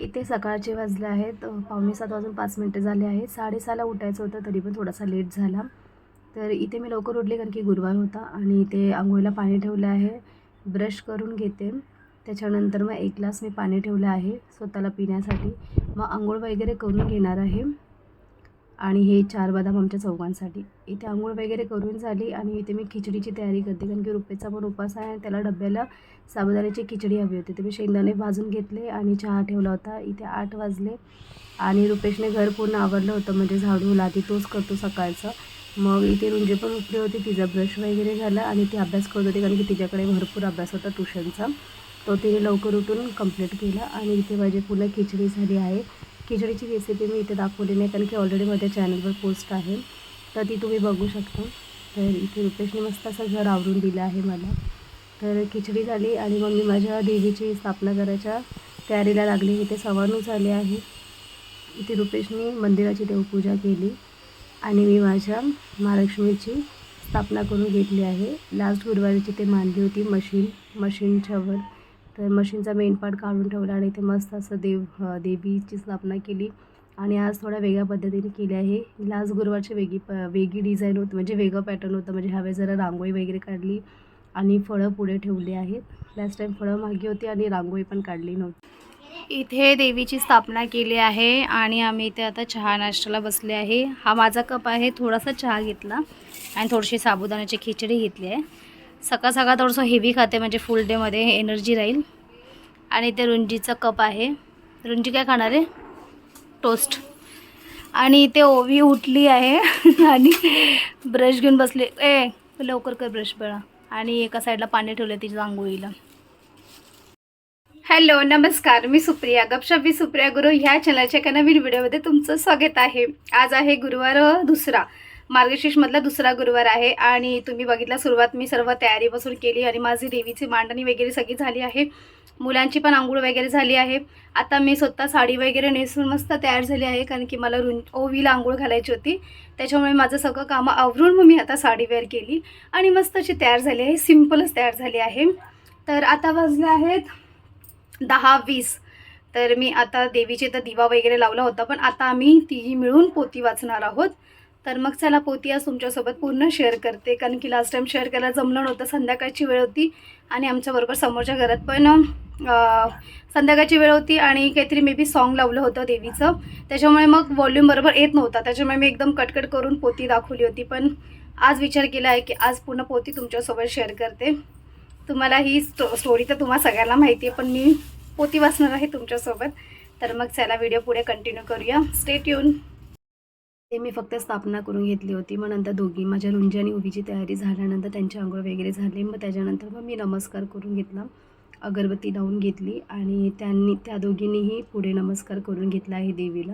इथे सकाळचे वाजले आहेत पावणे सात वाजून पाच मिनटं झाले आहेत. साडेसहाला उठायचं होतं तरी पण थोडासा लेट झाला. तर इथे मी लवकर उठले कारण की गुरुवार होता आणि इथे आंघोळीला पाणी ठेवलं आहे. ब्रश करून घेते. त्याच्यानंतर मग एक ग्लास मी पाणी ठेवलं आहे स्वतःला पिण्यासाठी. मग आंघोळ वगैरे करून घेणार आहे. आणि हे चार बदाम आमच्या चौघांसाठी. इथे आंघोळ वगैरे करून झाली आणि इथे मी खिचडीची तयारी करते कारण की रुपेचा पण उपास आहे आणि त्याला डब्याला साबुदाण्याची खिचडी हवी होती. ते मी शेंगदाणे भाजून घेतले आणि चहा ठेवला होता. इथे आठ वाजले आणि रुपेशने घर पूर्ण आवरलं होतं. म्हणजे झाडू लादी तोच करतो सकाळचं. मग इथे रुंजे पण उठली होती. तिचा ब्रश वगैरे झाला आणि ती अभ्यास करत होती कारण की तिच्याकडे भरपूर अभ्यास होता ट्युशनचा. तो तिने लवकर उठून कंप्लीट केला आणि इथे माझी पुन्हा खिचडी झाली आहे. खिचडीची रेसिपी मी इथे दाखवली नाही कारण की ऑलरेडी माझ्या चॅनलवर पोस्ट आहे. तर ती तुम्ही बघू शकता. तर इथे रुपेशने मस्त असं घर आवरून दिलं आहे मला. तर खिचडी झाली आणि मग मी माझ्या देवीची स्थापना करायच्या तयारीला लागली. इथे सवानू झाले आहे. इथे रुपेशने मंदिराची देवपूजा केली आणि मी माझ्या महालक्ष्मीची स्थापना करून घेतली आहे. लास्ट गुरुवारीची ते मांडली होती मशीन मशीनच्यावर तर मशीनचा मेन पार्ट काढून ठेवला आणि इथे मस्त असं देव देवीची स्थापना केली. आणि आज थोड्या वेगळ्या पद्धतीने केली आहे. लास्ट गुरुवारची वेगळी प वेगळी डिझाईन होती म्हणजे वेगळं पॅटर्न होतं. म्हणजे हवे जरा रांगोळी वगैरे काढली आणि फळं पुढे ठेवली आहेत. लास्ट टाईम फळं मागे होती आणि रांगोळी पण काढली नव्हती. इथे देवीची स्थापना केली आहे आणि आम्ही इथे आता चहा नाश्त्याला बसले आहे. हा माझा कप आहे. थोडासा चहा घेतला आणि थोडीशी साबुदाण्याची खिचडी घेतली आहे. सकाळ सकाळ थोडंसं हेवी खाते म्हणजे फुल डेमध्ये एनर्जी राहील. आणि ते रुंजीचा कप आहे. रुंजी काय खाणार आहे? टोस्ट आणि इथे ओवी उठली आहे. आणि ब्रश घेऊन बसले. ए लवकर कर ब्रश बेळा. आणि एका साईडला पाणी ठेवलं तिच्या आंघोळीला. हॅलो नमस्कार. मी सुप्रिया. गपशपी सुप्रिया गुरु. ह्या चॅनलच्या एका नवीन व्हिडिओमध्ये तुमचं स्वागत आहे. आज आहे गुरुवार दुसरा. मार्गशीर्षमधला दुसरा गुरुवार आहे आणि तुम्ही बघितला सुरुवात मी सर्व तयारीपासून केली आणि माझी देवीची मांडणी वगैरे सगळी झाली आहे. मुलांची पण आंघोळ वगैरे झाली आहे. आता मी स्वतः साडी वगैरे नेसून मस्त तयार झाली आहे कारण की मला रुं ओवीला आंघोळ घालायची होती. त्याच्यामुळे माझं सगळं कामं आवरून मग मी आता साडी वेअर केली आणि मस्त अशी तयार झाली आहे सिम्पलच तयार झाली आहे. तर आता वाजले आहेत दहा वीस. तर मी आता देवीचे तर दिवा वगैरे लावला होता पण आता आम्ही तिघी मिळून पोती वाचणार आहोत. तर मग चला पोती आज तुमच्यासोबत पूर्ण शेअर करते. कारण की लास्ट टाईम शेअर करायला जमलं नव्हतं. संध्याकाळची वेळ होती आणि आमच्याबरोबर समोरच्या घरात पण संध्याकाळची वेळ होती आणि काहीतरी मे बी सॉन्ग लावलं होतं देवीचं. त्याच्यामुळे मग व्हॉल्यूम बरोबर येत नव्हता. त्याच्यामुळे मी एकदम कटकट करून पोती दाखवली होती. पण आज विचार केला आहे की आज पूर्ण पोती तुमच्यासोबत शेअर करते. तुम्हाला ही स्टो स्टोरी तर तुम्हाला सगळ्यांना माहिती आहे पण मी पोती वाचणार आहे तुमच्यासोबत. तर मग चला व्हिडिओ पुढे कंटिन्यू करूया. स्टेट येऊन ते मी फक्त स्थापना करून घेतली होती. मग नंतर दोघी माझ्या रुंजी आणि उभीची तयारी झाल्यानंतर त्यांची आंघोळ वगैरे झाली. मग त्याच्यानंतर मग मी नमस्कार करून घेतला. अगरबत्ती लावून घेतली आणि त्यांनी त्या दोघींनीही पुढे नमस्कार करून घेतला आहे देवीला.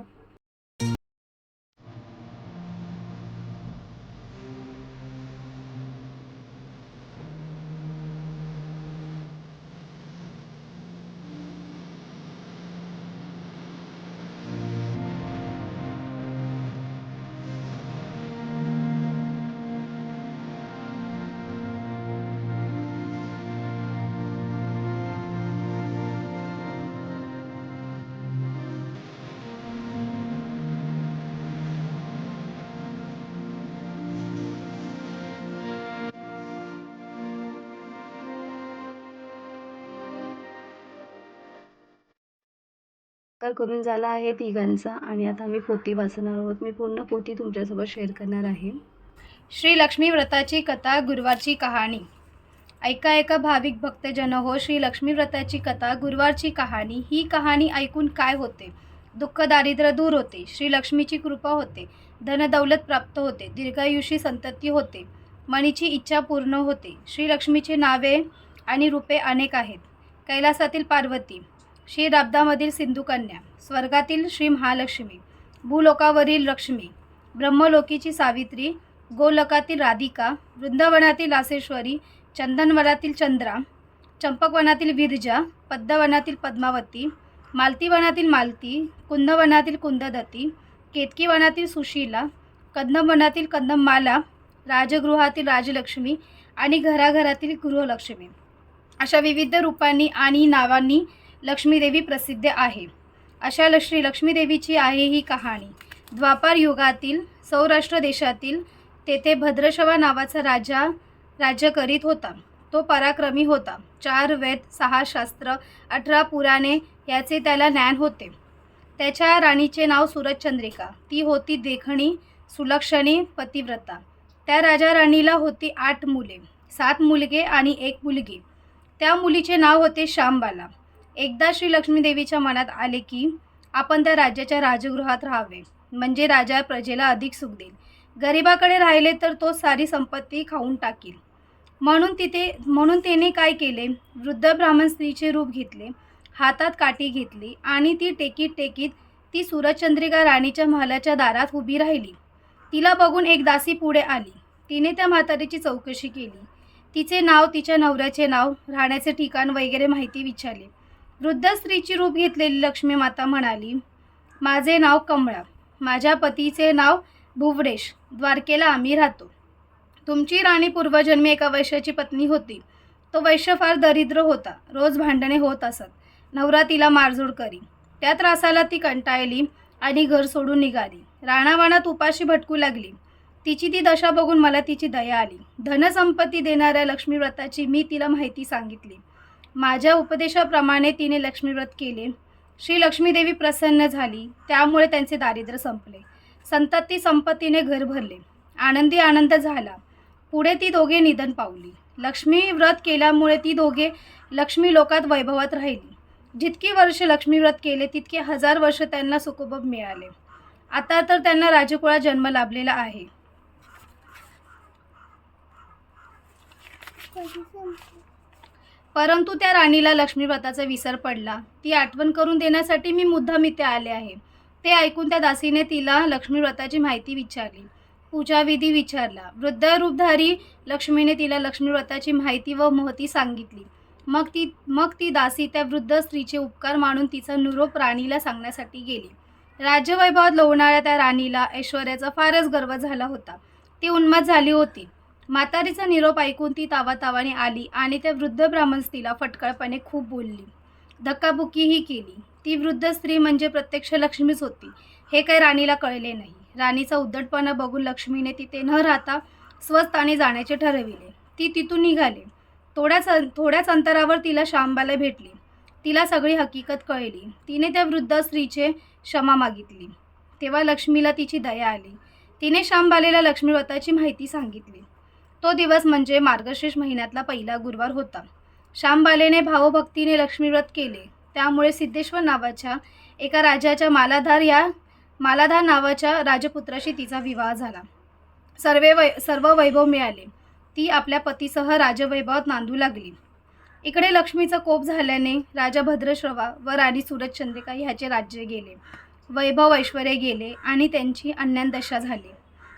नमस्कार करून झाला आहे तिघांचा आणि आता आम्ही पोती वाचणार आहोत. मी पूर्ण पोती तुमच्यासोबत शेअर करणार आहे. श्री लक्ष्मी व्रताची कथा गुरुवारची कहाणी. ऐका ऐका भाविक भक्तजन हो श्री लक्ष्मी व्रताची कथा गुरुवारची कहाणी. ही कहाणी ऐकून काय होते? दुःख दारिद्र्य दूर होते. श्री लक्ष्मीची कृपा होते. धनदौलत प्राप्त होते. दीर्घायुषी संतती होते. मनीची इच्छा पूर्ण होते. श्रीलक्ष्मीची नावे आणि रूपे अनेक आहेत. कैलासातील पार्वती श्री दाबदामधील सिंधुकन्या स्वर्गातील श्री महालक्ष्मी भूलोकावरील लक्ष्मी ब्रह्मलोकीची सावित्री गोलकातील राधिका वृंदावनातील लासेश्वरी चंदनवनातील चंद्रा चंपकवनातील विरजा पद्मवनातील पद्मावती मालतीवनातील मालती कुंदवनातील कुंददती केतकीवनातील सुशीला कदमवनातील कदममाला राजगृहातील राजलक्ष्मी आणि घराघरातील गृहलक्ष्मी. अशा विविध रूपांनी आणि नावांनी लक्ष्मीदेवी प्रसिद्ध आहे. अशा श्री लक्ष्मीदेवीची आहे ही कहाणी. द्वापार युगातील सौराष्ट्र देशातील तेथे भद्रशवा नावाचा राजा राज्य करीत होता. तो पराक्रमी होता. चार वेद सहा शास्त्र अठरा पुराणे याचे त्याला ज्ञान होते. त्याच्या राणीचे नाव सूरजचंद्रिका. ती होती देखणी सुलक्षणी पतिव्रता. त्या राजा राणीला होती आठ मुले सात मुलगे आणि एक मुलगी. त्या मुलीचे नाव होते श्यामबाला. एकदा श्री लक्ष्मीदेवीच्या मनात आले की आपण त्या राज्याच्या राजगृहात राहावे. म्हणजे राजा प्रजेला अधिक सुख देईल. गरिबाकडे राहिले तर तो सारी संपत्ती खाऊन टाकील. म्हणून तिथे म्हणून तिने काय केले? वृद्ध ब्राह्मण स्त्रीचे रूप घेतले हातात काठी घेतली आणि ती टेकीत टेकीत ती सूरजचंद्रिका राणीच्या महालाच्या दारात उभी राहिली. तिला बघून एक दासी पुढे आली. तिने त्या म्हातारीची चौकशी केली. तिचे नाव तिच्या नवऱ्याचे नाव राहण्याचे ठिकाण वगैरे माहिती विचारली. वृद्ध स्त्रीची रूप घेतलेली लक्ष्मी माता म्हणाली माझे नाव कमळा माझ्या पतीचे नाव भुवडेश द्वारकेला आम्ही राहतो. तुमची राणी पूर्वजन्मी एका वैश्याची पत्नी होती. तो वैश्य फार दरिद्र होता रोज भांडणे होत असत नवरा तिला मारझोड करी. त्या त्रासाला ती कंटाळली आणि घर सोडून निघाली. राणावाणात उपाशी भटकू लागली. तिची ती दशा बघून मला तिची दया आली. धनसंपत्ती देणाऱ्या लक्ष्मीव्रताची मी तिला माहिती सांगितली. माझ्या उपदेशाप्रमाणे तिने लक्ष्मीव्रत केले. श्री लक्ष्मीदेवी प्रसन्न झाली. त्यामुळे त्यांचे दारिद्र्य संपले. संतती संपत्तीने घर भरले. आनंदी आनंद झाला. पुढे ती दोघे निधन पावली. लक्ष्मी व्रत केल्यामुळे ती दोघे लक्ष्मी लोकात वैभवात राहिली. जितकी वर्ष लक्ष्मी व्रत केले तितके हजार वर्ष त्यांना सुखभोग मिळाले. आता तर त्यांना राजकुळा जन्म लाभलेला आहे. परंतु त्या राणीला लक्ष्मीव्रताचा विसर पडला. ती आठवण करून देण्यासाठी मी मुद्दाम इथे आले आहे. ते ऐकून त्या दासीने तिला लक्ष्मीव्रताची माहिती विचारली. पूजाविधी विचारला. वृद्ध रूपधारी लक्ष्मीने तिला लक्ष्मीव्रताची माहिती व महती सांगितली. मग ती मग ती दासी त्या वृद्ध स्त्रीचे उपकार मानून तिचा निरोप राणीला सांगण्यासाठी गेली. राज्यवैभवात लोवणाऱ्या त्या राणीला ऐश्वर्याचा फारच गर्व झाला होता. ती उन्माद झाली होती. म्हातारीचा निरोप ऐकून ती तावातावाने आली आणि त्या वृद्ध ब्राह्मण स्त्रीला फटकळपणे खूप बोलली. धक्काबुक्कीही केली. ती वृद्ध स्त्री म्हणजे प्रत्यक्ष लक्ष्मीच होती. हे काही राणीला कळले नाही. राणीचा उद्धटपणा बघून लक्ष्मीने तिथे न राहता स्वस्थानी जाण्याचे ठरविले. ती तिथून निघाली. थोड्याच थोड्याच अंतरावर तिला शांबाला भेटली. तिला सगळी हकीकत कळली. तिने त्या वृद्ध स्त्रीचे क्षमा मागितली. तेव्हा लक्ष्मीला तिची दया आली. तिने शांबालेला लक्ष्मीव्रताची माहिती सांगितली. तो दिवस म्हणजे मार्गशीर्ष महिन्यातला पहिला गुरुवार होता. श्यामबालेने भावभक्तीने लक्ष्मीव्रत केले. त्यामुळे सिद्धेश्वर नावाच्या एका राजाच्या मालाधार या मालाधार नावाच्या राजपुत्राशी तिचा विवाह झाला. सर्वे वै सर्व वैभव मिळाले. ती आपल्या पतीसह राजवैभवात नांदू लागली. इकडे लक्ष्मीचा कोप झाल्याने राजा भद्रश्रवा व राणी सूरजचंद्रिका ह्याचे राज्य गेले. वैभव ऐश्वर्य गेले आणि त्यांची अन्यान दशा झाली.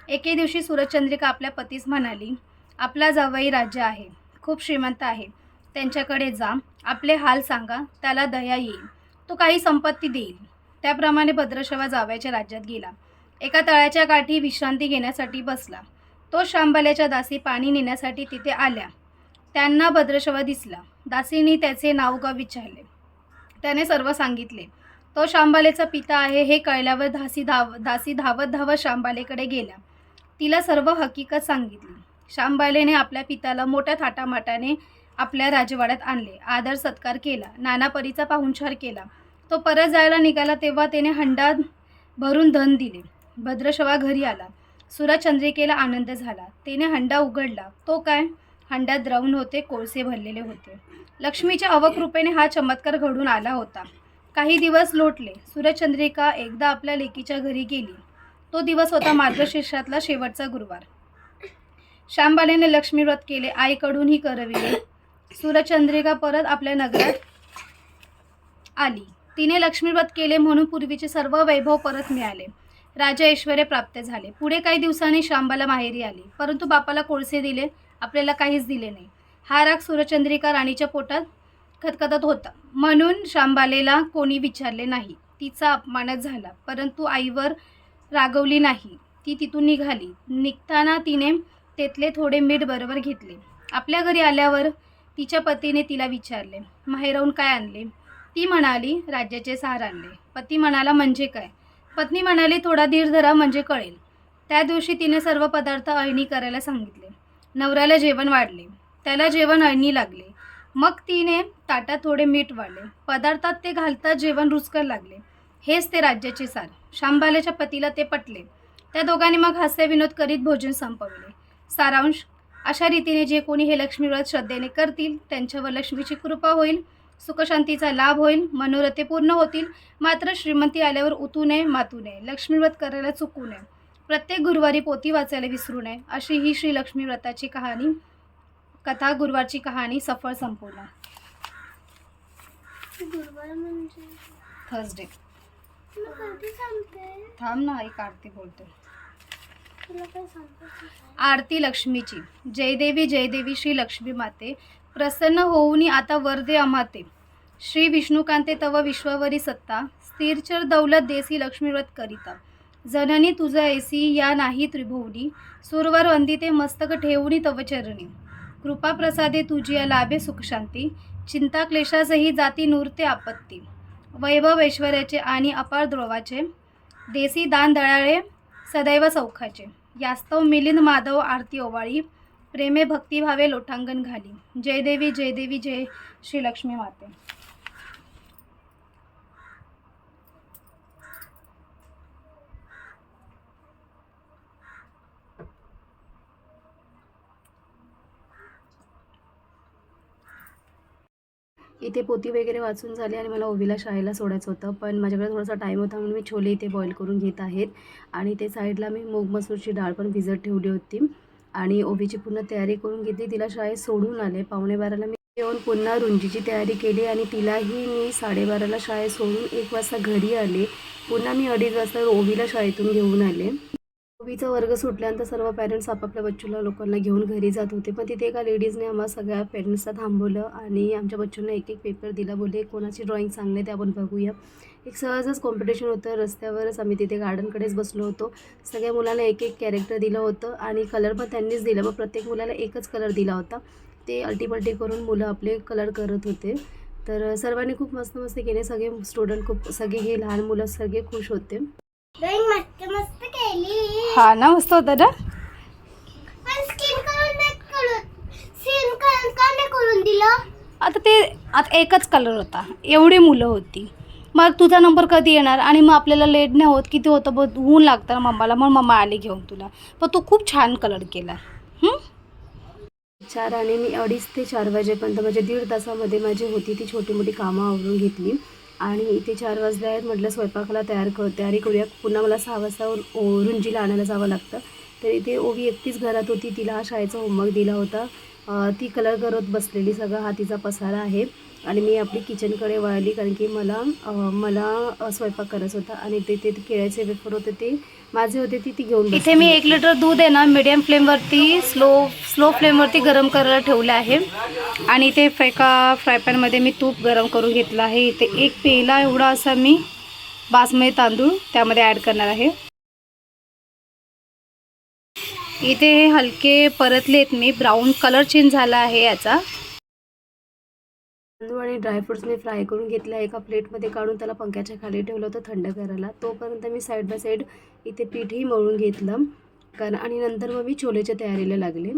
एके दिवशी सूरजचंद्रिका आपल्या पतीस म्हणाली आपला जावई राज्य आहे. खूप श्रीमंत आहे. त्यांच्याकडे जा. आपले हाल सांगा. त्याला दया येईल. तो काही संपत्ती देईल. त्याप्रमाणे भद्रशवा जावयाच्या राज्यात गेला. एका तळ्याच्या काठी विश्रांती घेण्यासाठी बसला. तो शांबल्याच्या दासी पाणी नेण्यासाठी तिथे आल्या. त्यांना भद्रशवा दिसला. दासीने त्याचे नावगाव विचारले. त्याने सर्व सांगितले. तो शांबालेचा पिता आहे हे कळल्यावर धासी धाव दासी धावत धावत शांबालेकडे गेल्या तिला सर्व हकीकत सांगितली. शांबालेने आपल्या पिताला मोठ्या थाटामाटाने आपल्या राजवाड्यात आणले. आदर सत्कार केला. नानापरीचा पाहुणचार केला. तो परत जायला निघाला तेव्हा त्याने हंडा भरून धन दिले. भद्रशवा घरी आला. सूरजचंद्रिकेला आनंद झाला. त्याने हंडा उघडला. तो काय? हंड्यात द्रवण होते कोळसे भरलेले होते. लक्ष्मीच्या अवकृपेने हा चमत्कार घडून आला होता. काही दिवस लोटले. सूर्यचंद्रिका एकदा आपल्या लेकीच्या घरी गेली. तो दिवस होता मार्गशीर्षातला शेवटचा गुरुवार. श्यामबालेने लक्ष्मीव्रत केले. आईकडूनही करविले. सूरजचंद्रिका परत आपल्या नगरात आली. तिने लक्ष्मीव्रत केले म्हणून पूर्वीचे सर्व वैभव परत मिळाले. राजा ऐश्वर्य प्राप्त झाले. पुढे काही दिवसांनी शांबाला माहेरी आली. परंतु बापाला कोळसे दिले. आपल्याला काहीच दिले नाही. हा राग सूरचंद्रिका राणीच्या पोटात खतखतत होता. म्हणून शांबालेला कोणी विचारले नाही. तिचा अपमानच झाला. परंतु आईवर रागवली नाही. ती तिथून निघाली. निघताना तिने तेथले थोडे मीठ बरोबर घेतले. आपल्या घरी आल्यावर तिच्या पतीने तिला विचारले माहेरहून काय आणले? ती म्हणाली राज्याचे सार आणले. पती म्हणाला म्हणजे काय? पत्नी म्हणाली थोडा धीर धरा म्हणजे कळेल. त्या दिवशी तिने सर्व पदार्थ अळणी करायला सांगितले. नवऱ्याला जेवण वाढले. त्याला जेवण अळणी लागले. मग तिने ताटात थोडे मीठ वाढले. पदार्थात ते घालता जेवण रुचकर लागले. हेच ते राज्याचे सार. शांबालेच्या पतीला ते पटले. त्या दोघांनी मग हास्य विनोद करीत भोजन संपवले. सारांश. अशा रीतीने जे कोणी हे लक्ष्मीव्रत श्रद्धेने करतील त्यांच्यावर लक्ष्मीची कृपा होईल सुखशांतीचा लाभ होईल मनोरथे पूर्ण होतील. मात्र श्रीमंती आल्यावर उतू नये मातू नये. लक्ष्मीव्रत करायला चुकू नये. प्रत्येक गुरुवारी पोती वाचायला विसरू नये. अशी ही श्री लक्ष्मी व्रताची कहाणी कथा गुरुवारची कहाणी सफळ संपूर्ण. गुरुवार म्हणजे? थर्सडे सांगते? थांब ना आई आरती बोलते. आरती लक्ष्मीची. जयदेवी जयदेवी श्री लक्ष्मी माते. प्रसन्न होऊनी आता वरदे अमाते. श्री विष्णुकांते तव विश्वावरी सत्ता. स्थिरचर दौलत देसी लक्ष्मीव्रत करिता. जननी तुझा ऐसी या नाही त्रिभुवनी. सुरवर वंदिते मस्तक ठेवणी तव चरणी. कृपा प्रसादे तुझी या लाभे सुखशांती चिंता क्लेशासही जाती नूरते आपत्ती. वैभव ऐश्वर्याचे आणि अपार द्रोवाचे. देसी दान दळाळे सदैव सौखाचे. यास्तव मिलिंद माधव आरती ओवाळी प्रेमे भक्तिभावे लोटांगण घाली. जय देवी जय देवी जय श्री लक्ष्मी माते. इथे पोती वगैरे वाचून झाली आणि मला ओवीला शाळेला सोडायचं होतं. पण माझ्याकडे थोडासा टाईम होता म्हणून मी छोले इथे बॉईल करून घेत आहेत. आणि ते साईडला मी मूग मसूरची डाळ पण भिजत ठेवली होती. आणि ओवीची पूर्ण तयारी करून घेतली. तिला शाळेत सोडून आले. पावणे बाराला मी येऊन पुन्हा रुंजीची तयारी केली आणि तिलाही मी साडेबाराला शाळेत सोडून एक वाजता घरी आले. पुन्हा मी अडीच वाजता ओवीला शाळेतून घेऊन आले. ओवीचा वर्ग सुटल्यानंतर सर्व पॅरेंट्स आपापल्या बच्चूला लोकांना घेऊन घरी जात होते. पण तिथे एका लेडीजने आम्हाला सगळ्या पेरेंट्सला थांबवलं आणि आमच्या बच्चूंना एक एक पेपर दिला. बोलले कोणाची ड्रॉइंग चांगली ते आपण बघूया. एक सहजच कॉम्पिटिशन होतं. रस्त्यावरच आम्ही तिथे गार्डनकडेच बसलो होतो. सगळ्या मुलांना एक एक कॅरेक्टर दिलं होतं आणि कलर पण त्यांनीच दिला. मग प्रत्येक मुलाला एकच कलर दिला होता. ते अल्टीपल्टी करून मुलं आपले कलर करत होते. तर सर्वांनी खूप मस्त मस्त केले. सगळे स्टुडंट खूप सगळे हे लहान मुलं सगळे खुश होते. ड्रॉइंग मस्त मस्त केली हा ना मस्त होतं ना पण स्किन करून नाही करून स्किन करून का नाही करून दिलं आता ते आता एकच कलर होता. एवढी मुलं होती. मग तुझा नंबर कधी येणार? आणि मग आपल्याला लेट नाही होत किती होतं? बघ ऊन लागतं ना मम्माला मग मम्मा आली घेऊन तुला. पण तू खूप छान कलर केला. हं? चार आणि मी अडीच ते चार वाजेपर्यंत म्हणजे दीड तासामध्ये माझी होती ती छोटी मोठी कामं आवरून घेतली. आणि इथे चार वाजले आहेत म्हटलं स्वयंपाकाला तयार कर तयारी करूया. पुन्हा मला सहा वाजता ओ- रुंजीला आणायला जावं लागतं. तर इथे ओवी एकटीच घरात होती तिला हा शाळेचा होमवर्क दिला होता. ती कलर करत बसलेली सगळा हा तिचा पसारा आहे. आणि मी आपली किचनकडे वळली कारण की मला मला स्वयंपाक करायचा होता आणि ते ते केळ्याचे वेफर होते ते माझे होते ती ती घेऊन इथे मी एक लिटर दूध आहे ना मिडियम फ्लेमवरती स्लो स्लो फ्लेमवरती गरम करायला ठेवलं आहे. आणि इथे एका फ्राय पॅनमध्ये मी तूप गरम करून घेतलं आहे. इथे एक पेला एवढा असा मी बासमती तांदूळ त्यामध्ये ॲड करणार आहे. इथे हे हलके परतलेत मी. ब्राऊन कलर चेंज झाला आहे याचा. तांदूळ आणि ड्रायफ्रुट्स मी फ्राय करून घेतल्या. एका प्लेटमध्ये काढून त्याला पंख्याच्या खाली ठेवलं होतं थंड करायला. तोपर्यंत मी साईड बाय साईड इथे पीठही मळून घेतलं. कारण आणि नंतर मग मी छोलेच्या तयारीला लागले.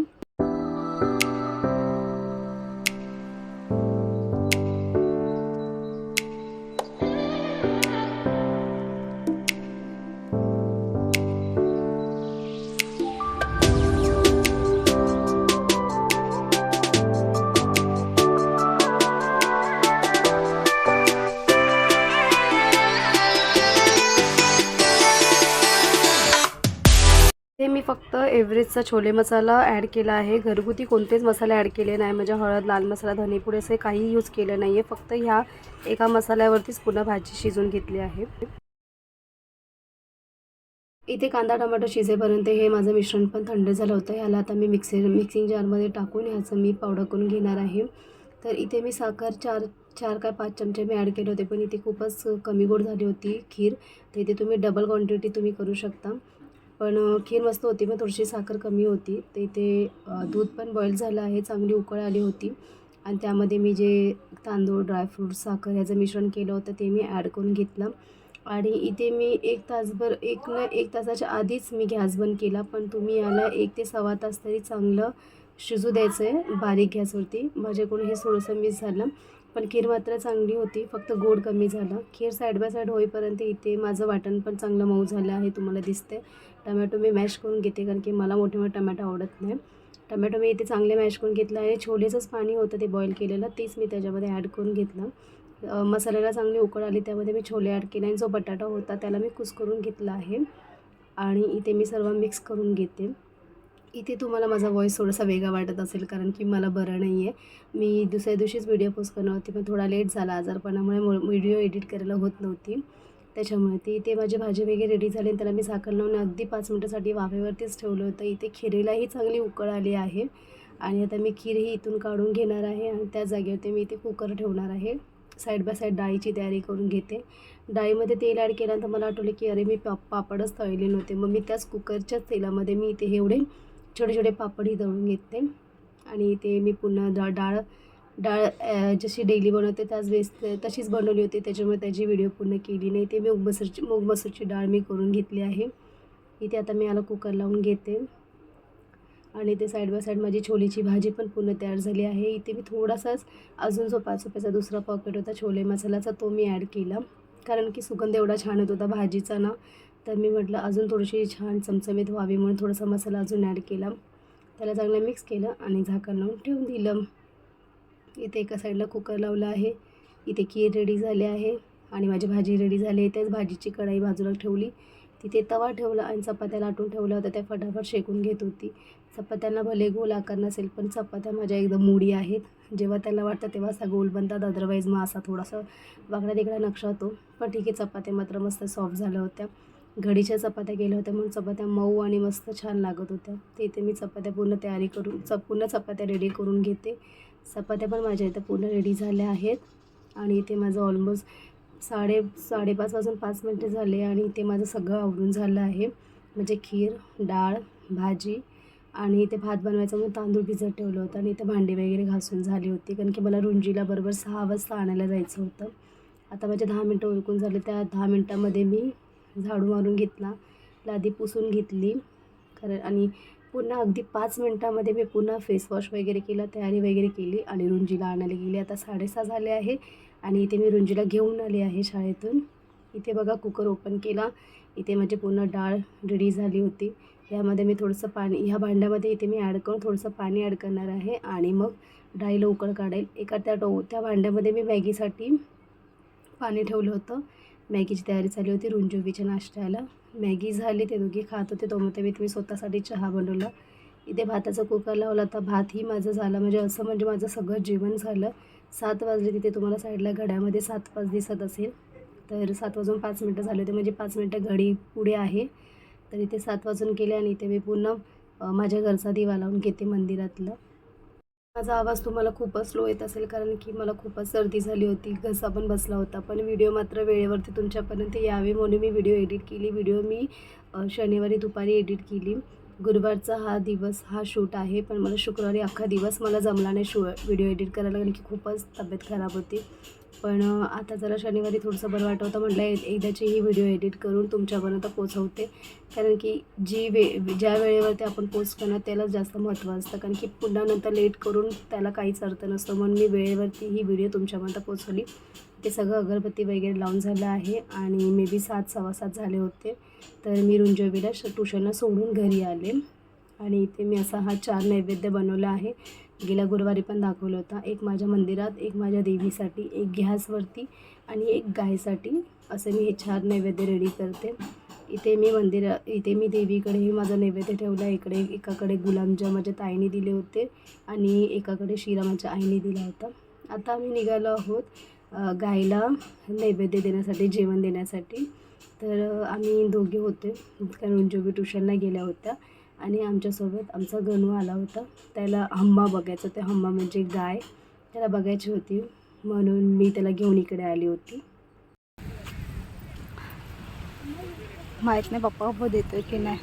एव्हरेजचा छोले मसाला ॲड केला आहे. घरगुती कोणतेच मसाले ॲड केले नाही. म्हणजे हळद लाल मसाला धनेपुडे असे काही यूज केले नाही आहे फक्त ह्या एका मसाल्यावरतीच पुन्हा भाजी शिजून घेतली आहे. इथे कांदा टमाटर शिजेपर्यंत हे माझं मिश्रण पण थंड झालं होतं. ह्याला आता मी मिक्सर मिक्सिंग जारमध्ये टाकून ह्याचं मी पावडर करून घेणार आहे. तर इथे मी साखर चार चार काय पाच चमचे मी ॲड केले होते. पण इथे खूपच कमी गोड झाली होती खीर. तर इथे तुम्ही डबल क्वांटिटी तुम्ही करू शकता. पण खीर मस्त होती. मग थोडीशी साखर कमी होती. तर इथे दूध पण बॉईल झालं आहे. चांगली उकळ आली होती. आणि त्यामध्ये मी जे तांदूळ ड्रायफ्रूट साखर ह्याचं मिश्रण केलं होतं ते मी ॲड करून घेतलं. आणि इथे मी एक तासभर एक ना एक तासाच्या आधीच मी गॅस बंद केला. पण तुम्ही याला एक ते सव्वा तास तरी चांगलं शिजू द्यायचं आहे बारीक गॅसवरती. माझ्याकडून हे थोडंसं मिस झालं. पण खीर मात्र चांगली होती. फक्त गोड कमी झालं. खीर साईड बाय साईड होईपर्यंत इथे माझं वाटण पण चांगलं मऊ झालं आहे तुम्हाला दिसते टमॅटो मी मॅश करून घेते कारण की मला मोठे मोठे टमॅटो आवडत नाही. टमॅटो मी इथे चांगले मॅश करून घेतलं आणि छोलेचंच पाणी होतं ते बॉईल केलेलं तेच मी त्याच्यामध्ये ॲड करून घेतलं. मसाल्याला चांगली उकळ आली त्यामध्ये मी छोले ॲड केले आणि जो बटाटा होता त्याला मी कुस करून घेतला आहे. आणि इथे मी सर्व मिक्स करून घेते. इथे तुम्हाला माझा व्हॉईस थोडासा वेगळा वाटत असेल कारण की मला बरं नाही आहे मी दुसऱ्या दिवशीच व्हिडिओ पोस्ट करणार होती पण थोडा लेट झाला. आजारपणामुळे व्हिडिओ एडिट करायला होत नव्हती. त्याच्यामुळे ती इथे माझी भाजी वगैरे रेडी झाली त्याला मी साखर लावून अगदी पाच मिनटासाठी वाफेवरतीच ठेवलं होतं. इथे खिरीलाही चांगली उकळ आली आहे. आणि आता मी खीर ही इथून काढून घेणार आहे आणि त्या जागेवरती मी इथे कुकर ठेवणार आहे. साईड बाय साईड डाळीची तयारी करून घेते. डाळीमध्ये तेल ॲड केल्यानंतर मला आठवलं की अरे मी पा पापडच तळले नव्हते. मग मी त्याच कुकरच्याच तेलामध्ये मी इथे एवढे छोटे छोटे पापडही तळून घेते. आणि इथे मी पुन्हा डाळ डाळ जशी डेली बनवते त्याच बेस तशीच बनवली होती. त्याच्यामुळे त्याची व्हिडिओ पूर्ण केली नाही. ते मूग मसूरची मूग मसूरची डाळ मी करून घेतली आहे. इथे आता मी याला कुकर लावून घेते. आणि ते साईड बाय साईड माझी छोलीची भाजी पण पूर्ण तयार झाली आहे. इथे मी थोडासाच अजून जो पाच रुपयाचा दुसरा पॉकेट होता छोले मसाल्याचा तो मी ॲड केला. कारण की सुगंध एवढा छान येत होता भाजीचा ना. तर मी म्हटलं अजून थोडीशी छान चमचमीत व्हावी म्हणून थोडासा मसाला अजून ॲड केला. त्याला चांगलं मिक्स केलं आणि झाकण लावून ठेवून दिलं. इथे एका साईडला कुकर लावला आहे. इथे खीर रेडी झाली आहे आणि माझी भाजी रेडी झाली आहे. त्याच भाजीची कढाई बाजूला ठेवली. तिथे तवा ठेवला आणि चपात्या लाटून ठेवल्या होत्या. त्या फटाफट शेकून घेत होती. चपात्यांना भले गोल आकार नसेल पण चपात्या माझ्या एकदम मुडी आहेत. जेव्हा त्याला वाटतं तेव्हा असा गोल बनतात. अदरवाईज मग असा थोडासा वागडा तिकडा नक्षा होतो. पण ठीक आहे चपात्या मात्र मस्त सॉफ्ट झाल्या होत्या. घडीच्या चपात्या केल्या होत्या म्हणून चपात्या मऊ आणि मस्त छान लागत होत्या. ते इथे मी चपात्या पूर्ण तयारी करून च पूर्ण चपात्या रेडी करून घेते. चपात्या पण माझ्या इथं पूर्ण रेडी झाल्या आहेत. आणि इथे माझं ऑलमोस्ट साडे साडेपाच वाजून पाच मिनटं झाले आणि इथे माझं सगळं आवरून झालं आहे. म्हणजे खीर डाळ भाजी आणि इथे भात बनवायचं म्हणून तांदूळ भिजत ठेवलं होतं आणि इथे भांडी वगैरे घासून झाली होती. कारण की मला रुंजीला बरोबर सहा वाजता आणायला जायचं होतं. आता माझे दहा मिनटं उरकून झाले. त्या दहा मिनटामध्ये मी झाडू मारून घेतला. लादी पुसून घेतली. कारण आणि पुन्हा अगदी पाच मिनटामध्ये मी पुन्हा फेसवॉश वगैरे केला तयारी वगैरे केली आणि रुंजीला आणायला गेली. आता साडेसहा झाले आहे आणि इथे मी रुंजीला घेऊन आले आहे शाळेतून. इथे बघा कुकर ओपन केला. इथे माझी पूर्ण डाळ रेडी झाली होती. यामध्ये मी थोडंसं पाणी ह्या भांड्यामध्ये इथे मी ॲड करून थोडंसं पाणी ॲड करणार आहे आणि मग डाळीला उकळ काढेल. एका त्या टो त्या भांड्यामध्ये मी मॅगीसाठी पाणी ठेवलं होतं. मॅगीची तयारी झाली होती रुंजोबीच्या नाश्त्याला. मॅगी झाली ते दोघी खात होते. तोमध्ये मी तुम्ही स्वतःसाठी चहा बनवला. इथे भाताचा कुकर लावला तर भातही माझं झालं. म्हणजे असं म्हणजे माझं सगळं जेवण झालं. सात वाजले तिथे तुम्हाला साईडला घड्यामध्ये सात पाच दिसत असेल. तर सात वाजून पाच मिनटं झाले होते. म्हणजे पाच मिनटं घडी पुढे आहे. तर इथे सात वाजून गेले आणि इथे मी पुन्हा माझ्या घरचा दिवा लावून घेते मंदिरातलं. माझा आवाज तुम्हाला खूपच स्लो येत असेल कारण की मला खूपच सर्दी झाली होती घसा पण बसला होता. पण व्हिडिओ मात्र वेळेवरती तुमच्यापर्यंत यावे म्हणून मी व्हिडिओ एडिट केली. व्हिडिओ मी शनिवारी दुपारी एडिट केली. गुरुवारचा हा दिवस हा शूट आहे पण मला शुक्रवारी अख्खा दिवस मला जमला नाही शू व्हिडिओ एडिट करायला कारण की खूपच तब्येत खराब होती. पण आता जरा शनिवारी थोडंसं बरं वाटत होतं. म्हटलं एकदाची ही व्हिडिओ एडिट करून तुमच्यापर्यंत पोचवते कारण की जी वे ज्या वेळेवरती आपण पोस्ट करणार त्यालाच जास्त महत्त्व असतं. कारण की पुन्हा नंतर लेट करून त्याला काहीच अर्थ नसतो. म्हणून मी वेळेवरती ही व्हिडिओ तुमच्यापर्यंत पोचवली ते सगळं अगरबत्ती वगैरे लावून झालं आहे आणि मे बी सात सव्वा सात झाले होते. तर मी रुंजवीला ट्यूशनला ट्युशनला सोडून घरी आले. आणि इथे मी असा हा चार नैवेद्य बनवला आहे. गेल्या गुरुवारी पण दाखवलं होता. एक माझ्या मंदिरात एक माझ्या देवीसाठी एक गॅसवरती आणि एक गायसाठी असं मी हे चार नैवेद्य रेडी करते. इथे मी मंदिर इथे मी देवीकडेही माझा नैवेद्य ठेवला. इकडे एकाकडे गुलाबजाम माझ्या ताईने दिले होते आणि एकाकडे शिरा माझ्या आईने दिला होता. आता आम्ही निघालो आहोत गायला नैवेद्य देण्यासाठी जेवण देण्यासाठी. तर आम्ही दोघे होते. कारण जोगी ट्युशनला गेल्या होत्या. आणि आमच्यासोबत आमचा गणू आला होता. त्याला हंबा बघायचा ते हंबा म्हणजे गाय. त्याला बघायची होती. म्हणून मी त्याला घेऊन इकडे आली होती. माहीत नाही पप्पा हो देतोय की नाही.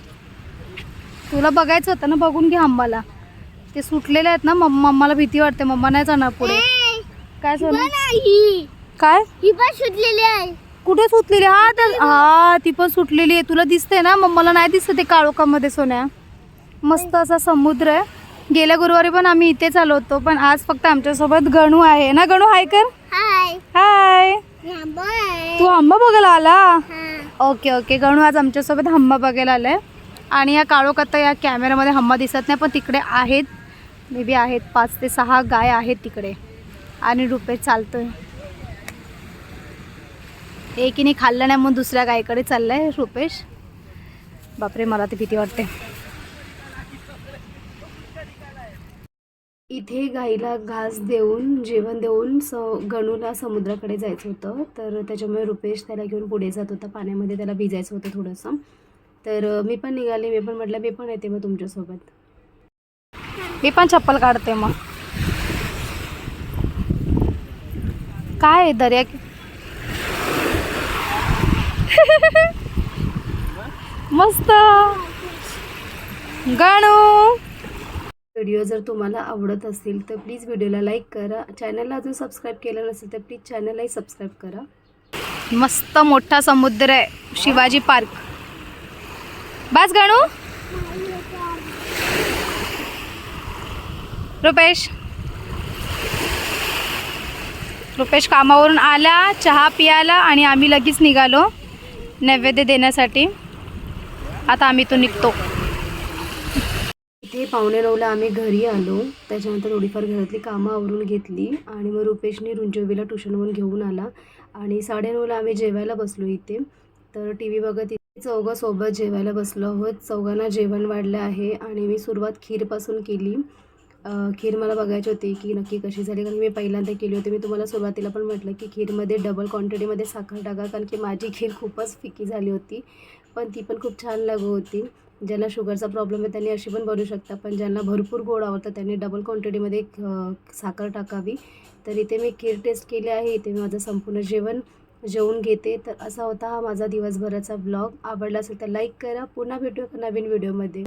तुला बघायचं होतं ना बघून घे आंबाला ते सुटलेले आहेत ना मम्मा मम्माला भीती वाटते. मम्मा नाही जाणार पुढे. काय झालं? ही काय? ही पण सुटलेली आहे. कुठे सुटलेली? हा तर हा ती पण सुटलेली आहे. तुला दिसते ना मम्माला नाही दिसत ते काळोखामध्ये सोन्या. मस्त असा समुद्र आहे. गेल्या गुरुवारी पण आम्ही इथेच आलो होतो पण आज फक्त आमच्यासोबत गणू आहे. ना गणू हाय कर. हाय. हाय. तू आंबा बघायला आला? हा. Okay okay. गणू आज आमच्यासोबत हम्मा बघायला आलाय. आणि या काळोखात या कॅमेऱ्यामध्ये हम्मा दिसत नाही पण तिकडे आहेत. मे बी आहेत पाच ते सहा गाय आहेत तिकडे. आणि रुपेश चालतोय. एकीने खाल्लं नाही म्हणून दुसऱ्या गायकडे चाललाय रुपेश. बापरे मला ती भीती वाटते. इथे गाईला घास देऊन जेवण देऊन स गणूला समुद्राकडे जायचं होतं. तर त्याच्यामुळे रुपेश त्याला घेऊन पुढे जात होता. पाण्यामध्ये त्याला भिजायचं होतं थोडंसं. तर मी पण निघाले. मी पण म्हटलं मी पण येते मग तुमच्यासोबत. मी पण चप्पल काढते मग. काय आहे दर्या मस्त. गणू! व्हिडिओ जर तुम्हाला आवडत असतील तर प्लीज व्हिडिओला लाईक करा. चॅनलला अजून सबस्क्राईब केलं नसेल तर प्लीज चॅनललाही सबस्क्राईब करा. मस्त मोठा समुद्र आहे शिवाजी पार्क. बास गणू. रुपेश. रुपेश कामावरून आला चहा पियाला आणि आम्ही लगेच निघालो नैवेद्य देण्यासाठी. आता आम्ही तो निघतो. इथे पावणे नऊला आम्ही घरी आलो. त्याच्यानंतर थोडीफार घरातली कामं आवरून घेतली आणि मग रुपेशने रुंजवीला ट्युशनवरून घेऊन आला. आणि साडेनऊला आम्ही जेवायला बसलो इथे. तर टी व्ही बघत इथे चौघासोबत जेवायला बसलो आहोत. चौघांना जेवण वाढलं आहे आणि मी सुरुवात खीरपासून केली. खीर मला बघायची होती की नक्की कशी झाली कारण मी पहिल्यांदा केली होती. मी तुम्हाला सुरुवातीला पण म्हटलं की खीरमध्ये डबल क्वांटिटीमध्ये साखर टाका कारण की माझी खीर खूपच फिकी झाली होती. पण ती पण खूप छान लागू होती. ज्यांना शुगरचा प्रॉब्लेम आहे त्यांनी अशी पण बनवू शकता. पण ज्यांना भरपूर गोड आवडतं त्यांनी डबल क्वांटिटीमध्ये साखर टाकावी. तर इथे मी खीर टेस्ट केली आहे. इथे मी माझं संपूर्ण जेवण जेवून घेते. तर असा होता हा माझा दिवसभराचा ब्लॉग आवडला असेल तर लाईक करा. पुन्हा भेटू एका नवीन व्हिडिओमध्ये